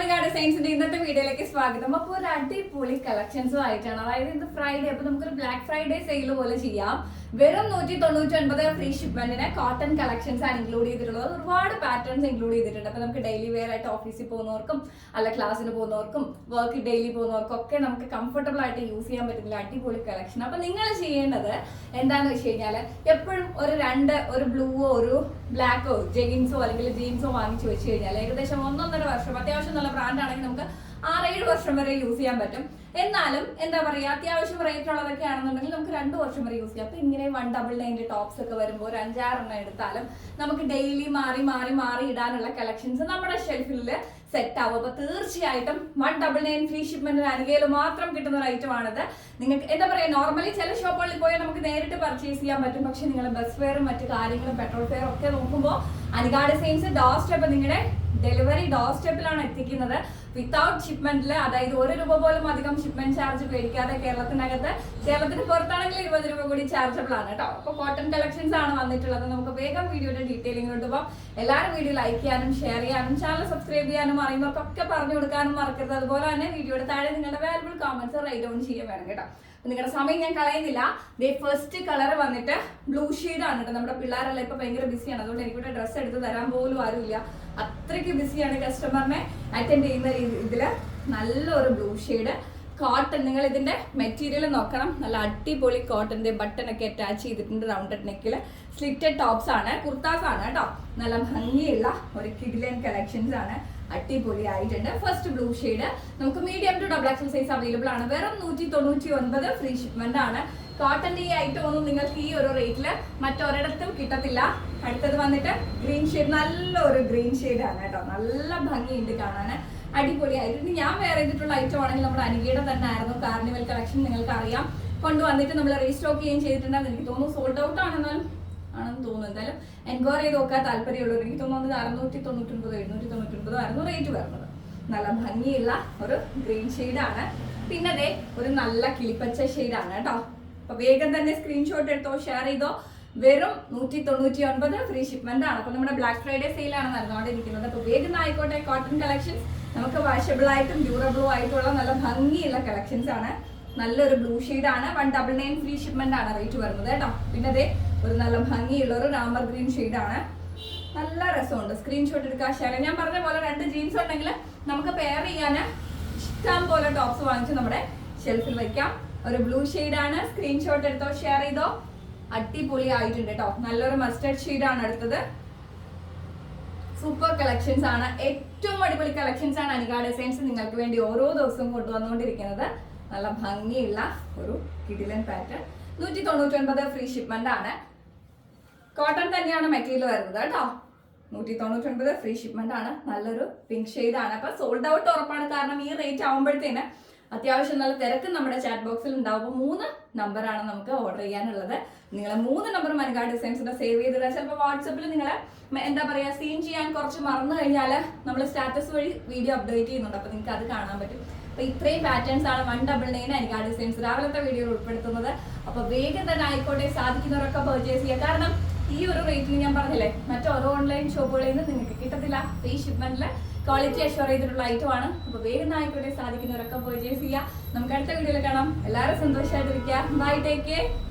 മലയാള സയൻസിന്റെ ഇന്നത്തെ വീഡിയോയിലേക്ക് സ്വാഗതം. അപ്പോൾ ഒരു അടിപൊളി കളക്ഷൻസും ആയിട്ടാണ്. അതായത് ഇന്ന് ഫ്രൈഡേ അപ്പൊ നമുക്കൊരു ബ്ലാക്ക് ഫ്രൈഡേ സെയിൽ പോലെ ചെയ്യാം. വെറും നൂറ്റി തൊണ്ണൂറ്റി ഒൻപത് ഫ്രീ ഷിപ്മെന്റിന് കോട്ടൺ കളക്ഷൻസ് ആണ് ഇൻക്ലൂഡ് ചെയ്തിട്ടുള്ളത്. ഒരുപാട് പാറ്റേൺസ് ഇൻക്ലൂഡ് ചെയ്തിട്ടുണ്ട്. അപ്പൊ നമുക്ക് ഡെയിലി വെയർ ആയിട്ട് ഓഫീസിൽ പോകുന്നവർക്കും അല്ല ക്ലാസ്സിന് പോകുന്നവർക്കും വർക്ക് ഡെയിലി പോകുന്നവർക്കും ഒക്കെ നമുക്ക് കംഫർട്ടബിൾ ആയിട്ട് യൂസ് ചെയ്യാൻ പറ്റുന്ന അടിപൊളി കളക്ഷൻ അപ്പൊ നിങ്ങൾ ചെയ്യേണ്ടത് എന്താന്ന് വെച്ച് കഴിഞ്ഞാൽ എപ്പോഴും ഒരു രണ്ട് ഒരു ബ്ലൂവോ ഒരു ബ്ലാക്കോ ജെഗിൻസോ അല്ലെങ്കിൽ ജീൻസോ വാങ്ങിച്ചു വെച്ച് കഴിഞ്ഞാൽ ഏകദേശം ഒന്നൊന്നര വർഷം അത്യാവശ്യം നല്ല ബ്രാൻഡ് ആണെങ്കിൽ നമുക്ക് ആറേഴ് വർഷം വരെ യൂസ് ചെയ്യാൻ പറ്റും. എന്നാലും എന്താ പറയാ അത്യാവശ്യം റേറ്റ് ഉള്ളതൊക്കെ ആണെന്നുണ്ടെങ്കിൽ നമുക്ക് രണ്ട് വർഷം വരെ യൂസ് ചെയ്യാം. അപ്പൊ ഇങ്ങനെ വൺ ഡബിൾ നയന്റ് ടോപ്സ് ഒക്കെ വരുമ്പോൾ ഒരു അഞ്ചാറെണ്ണം എടുത്താലും നമുക്ക് ഡെയിലി മാറി മാറി മാറി ഇടാനുള്ള കളക്ഷൻസ് നമ്മുടെ ഷെൽഫിൽ സെറ്റ് ആവും. അപ്പൊ തീർച്ചയായിട്ടും വൺ ഡബിൾ നയൻ ഫ്രീ ഷിപ്മെന്റിന് അരികയിൽ മാത്രം കിട്ടുന്ന ഒരു ഐറ്റം ആണിത്. നിങ്ങൾക്ക് എന്താ പറയാ നോർമലി ചില ഷോപ്പുകളിൽ പോയാൽ നമുക്ക് നേരിട്ട് പർച്ചേസ് ചെയ്യാൻ പറ്റും. പക്ഷെ നിങ്ങൾ ബസ് ഫെയറും മറ്റു കാര്യങ്ങളും പെട്രോൾ ഫെയറും ഒക്കെ നോക്കുമ്പോൾ അനികാട് സെയിംസ് ഡോർ സ്റ്റെപ്പ് നിങ്ങളുടെ ഡെലിവറി ഡോർ സ്റ്റെപ്പിലാണ് എത്തിക്കുന്നത്. വിത്തൗട്ട് ഷിപ്മെന്റിൽ അതായത് ഒരു രൂപ പോലും അധികം ഷിപ്മെന്റ് ചാർജ് പേടിക്കാതെ കേരളത്തിനകത്ത് കേരളത്തിന് പുറത്താണെങ്കിൽ ഇരുപത് രൂപ കൂടി ചാർജബിൾ ആണ് കേട്ടോ അപ്പോൾ കോട്ടൺ കളക്ഷൻസ് ആണ് വന്നിട്ടുള്ളത്. നമുക്ക് വേഗം വീഡിയോയുടെ ഡീറ്റെയിലിംഗിലോട്ട് പോകാം എല്ലാവരും വീഡിയോ ലൈക്ക് ചെയ്യാനും ഷെയർ ചെയ്യാനും ചാനൽ സബ്സ്ക്രൈബ് ചെയ്യാനും അറിയുന്നവർക്കൊക്കെ പറഞ്ഞു കൊടുക്കാനും മറക്കരുത്. അതുപോലെ തന്നെ വീഡിയോയുടെ താഴെ നിങ്ങളുടെ വാല്യുബിൾ കോമന്റ്സ് റൈറ്റ് ഡൗൺ ചെയ്യാൻ വേണം കേട്ടോ. നിങ്ങളുടെ സമയം ഞാൻ കളയുന്നില്ല. ദേ ഫസ്റ്റ് കളർ വന്നിട്ട് ബ്ലൂ ഷെയ്ഡ് ആണ് കേട്ടോ. നമ്മുടെ പിള്ളേരെല്ലാം ഇപ്പൊ ഭയങ്കര ബിസിയാണ് അതുകൊണ്ട് എനിക്കിവിടെ ഡ്രസ്സ് എടുത്ത് തരാൻ പോലും ആരുമില്ല. അത്രയ്ക്ക് ബിസിയാണ് കസ്റ്റമറിനെ അറ്റൻഡ് ചെയ്യുന്ന ഇതിൽ നല്ലൊരു ബ്ലൂ ഷെയ്ഡ് കോട്ടൺ നിങ്ങൾ ഇതിന്റെ മെറ്റീരിയൽ നോക്കണം. നല്ല അടിപൊളി കോട്ടന്റെ ബട്ടൺ ഒക്കെ അറ്റാച്ച് ചെയ്തിട്ടുണ്ട് റൗണ്ടഡ് നെക്കിൽ സ്ലിറ്റഡ് ടോപ്സ് ആണ് കുർത്താസ് ആണ് കേട്ടോ നല്ല ഭംഗിയുള്ള ഒരു കിഡിലൻ കളക്ഷൻസ് ആണ്. അടിപൊളി ആയിട്ടുണ്ട് ഫസ്റ്റ് ബ്ലൂ ഷെയ്ഡ് നമുക്ക് medium to double XL size available ആണ്. വെറും നൂറ്റി തൊണ്ണൂറ്റി ഒൻപത് ഫ്രീ ഷിപ്മെന്റ് ആണ്. കോട്ടന്റെ ഈ ഐറ്റം ഒന്നും നിങ്ങൾക്ക് ഈ ഒരു റേറ്റിൽ മറ്റൊരിടത്തും കിട്ടത്തില്ല. അടുത്തത് വന്നിട്ട് ഗ്രീൻ ഷെയ്ഡ് നല്ലൊരു ഗ്രീൻ ഷെയ്ഡ് ആണ് കേട്ടോ നല്ല ഭംഗിയുണ്ട് കാണാൻ അടിപൊളിയായിട്ട് ഇനി ഞാൻ വേറെ ചെയ്തിട്ടുള്ള ഐറ്റം ആണെങ്കിൽ നമ്മുടെ അനികയുടെ തന്നെ ആയിരുന്നു. കാർണിവൽ കളക്ഷൻ നിങ്ങൾക്ക് അറിയാം. കൊണ്ടുവന്നിട്ട് നമ്മൾ റീസ്റ്റോക്ക് ചെയ്യുകയും ചെയ്തിട്ടുണ്ടെന്ന് എനിക്ക് തോന്നുന്നു സോൾഡ് ഔട്ട് ആണെന്നാലും ആണെന്ന് തോന്നുന്നു. എന്തായാലും എൻക്വയറി ചെയ്ത് നോക്കാൻ താല്പര്യമുള്ളവർ എനിക്ക് തോന്നുന്നത് അറുന്നൂറ്റി തൊണ്ണൂറ്റൊൻപത് എഴുന്നൂറ്റി തൊണ്ണൂറ്റൊൻപതോ ആയിരുന്നു റേറ്റ് വരുന്നത് നല്ല ഭംഗിയുള്ള ഒരു ഗ്രീൻ ആണ്. പിന്നെ അതെ ഒരു നല്ല കിളിപ്പച്ച ഷെയ്ഡാണ് കേട്ടോ. അപ്പൊ വേഗം തന്നെ സ്ക്രീൻഷോട്ട് എടുത്തോ ഷെയർ ചെയ്തോ. വെറും നൂറ്റി തൊണ്ണൂറ്റി ഒൻപത് ഫ്രീ ഷിപ്മെന്റ് ആണ്. അപ്പൊ നമ്മുടെ ബ്ലാക്ക് ഫ്രൈഡേ സെയിലാണ് നടന്നുകൊണ്ടിരിക്കുന്നത്. അപ്പൊ വേഗം ആയിക്കോട്ടെ കോട്ടൺ കളക്ഷൻസ് നമുക്ക് വാഷബിൾ ആയിട്ടും ഡ്യൂറബിളും ആയിട്ടുള്ള നല്ല ഭംഗിയുള്ള കളക്ഷൻസ് ആണ്. നല്ലൊരു ബ്ലൂ ആണ്. One double nine free shipment ആണ് റേറ്റ് വരുന്നത് കേട്ടോ. പിന്നെ അതെ ഒരു നല്ല ഭംഗിയുള്ള ഒരു രാമർ ഗ്രീൻ ആണ്. നല്ല രസമുണ്ട്. സ്ക്രീൻഷോട്ട് എടുക്കാൻ ഷെയർ ഞാൻ പറഞ്ഞ പോലെ രണ്ട് ജീൻസ് ഉണ്ടെങ്കിൽ നമുക്ക് പെയർ ചെയ്യാൻ ഇഷ്ടം പോലെ ടോപ്സ് വാങ്ങിച്ച് നമ്മുടെ ഷെൽഫിൽ വെക്കാം. ഒരു ബ്ലൂ ആണ്. സ്ക്രീൻഷോട്ട് എടുത്തോ ഷെയർ ചെയ്തോ. അടിപൊളി ആയിട്ടുണ്ട് കേട്ടോ നല്ലൊരു മസ്റ്റർഡ് ആണ് അടുത്തത്. സൂപ്പർ കളക്ഷൻസ് ആണ്. ഏറ്റവും അടിപൊളി കളക്ഷൻസ് ആണ് അനികാ ഡിസൈൻസ് നിങ്ങൾക്ക് വേണ്ടി ഓരോ ദിവസവും കൊണ്ടുവന്നുകൊണ്ടിരിക്കുന്നത്. നല്ല ഭംഗിയുള്ള ഒരു കിടിലൻ പാറ്റേൺ നൂറ്റി തൊണ്ണൂറ്റി ഒൻപത് ഫ്രീ ഷിപ്മെന്റ് ആണ്. കോട്ടൺ തന്നെയാണ് മെറ്റീരിയൽ വരുന്നത് കേട്ടോ. നൂറ്റി തൊണ്ണൂറ്റി ഒൻപത് ഫ്രീ ഷിപ്മെന്റ് ആണ്. നല്ലൊരു പിങ്ക് ഷെയ്ഡ് ആണ്. അപ്പൊ സോൾഡ് ഔട്ട് ഉറപ്പാണ്. കാരണം ഈ റേറ്റ് ആകുമ്പോഴത്തേന് അത്യാവശ്യം നല്ല തിരക്ക് നമ്മുടെ ചാറ്റ് ബോക്സിൽ ഉണ്ടാവുമ്പോൾ മൂന്ന് നമ്പറാണ് നമുക്ക് ഓർഡർ ചെയ്യാനുള്ളത്. നിങ്ങൾ മൂന്ന് നമ്പർ മൻകാ ഡിസൈൻസിന്റെ സേവ് ചെയ്തിടുക ചിലപ്പോൾ വാട്സപ്പിൽ നിങ്ങൾ എന്താ പറയാ സീൻ ചെയ്യാൻ കുറച്ച് മറന്നു കഴിഞ്ഞാൽ നമ്മൾ സ്റ്റാറ്റസ് വഴി വീഡിയോ അപ്ഡേറ്റ് ചെയ്യുന്നുണ്ട്. അപ്പോൾ നിങ്ങൾക്ക് അത് കാണാൻ പറ്റും. അപ്പോൾ ഇത്രയും പാറ്റേൺസ് ആണ് one double nine Anika designs രാവിലത്തെ വീഡിയോയിൽ ഉൾപ്പെടുത്തുന്നത്. അപ്പോൾ വേഗം തന്നെ ആയിക്കോട്ടെ സാധിക്കുന്നവരൊക്കെ പർച്ചേസ് ചെയ്യുക. കാരണം ഈ ഒരു റേറ്റിൽ ഞാൻ പറഞ്ഞില്ലേ മറ്റോരോ ഓൺലൈൻ ഷോപ്പുകളിൽ നിന്ന് നിങ്ങൾക്ക് കിട്ടത്തില്ല. ഫ്രീ ഷിപ്മെന്റിൽ ക്വാളിറ്റി അഷ്യൂർ ചെയ്തിട്ടുള്ള ഐറ്റം ആണ്. അപ്പൊ വേഗം ആയിക്കോട്ടെ സാധിക്കുന്നവരൊക്കെ പർച്ചേസ് ചെയ്യുക നമുക്ക് അടുത്ത വീഡിയോയിൽ കാണാം. എല്ലാവരും സന്തോഷമായിട്ടിരിക്കുക ബൈ ടേക്ക് കെയർ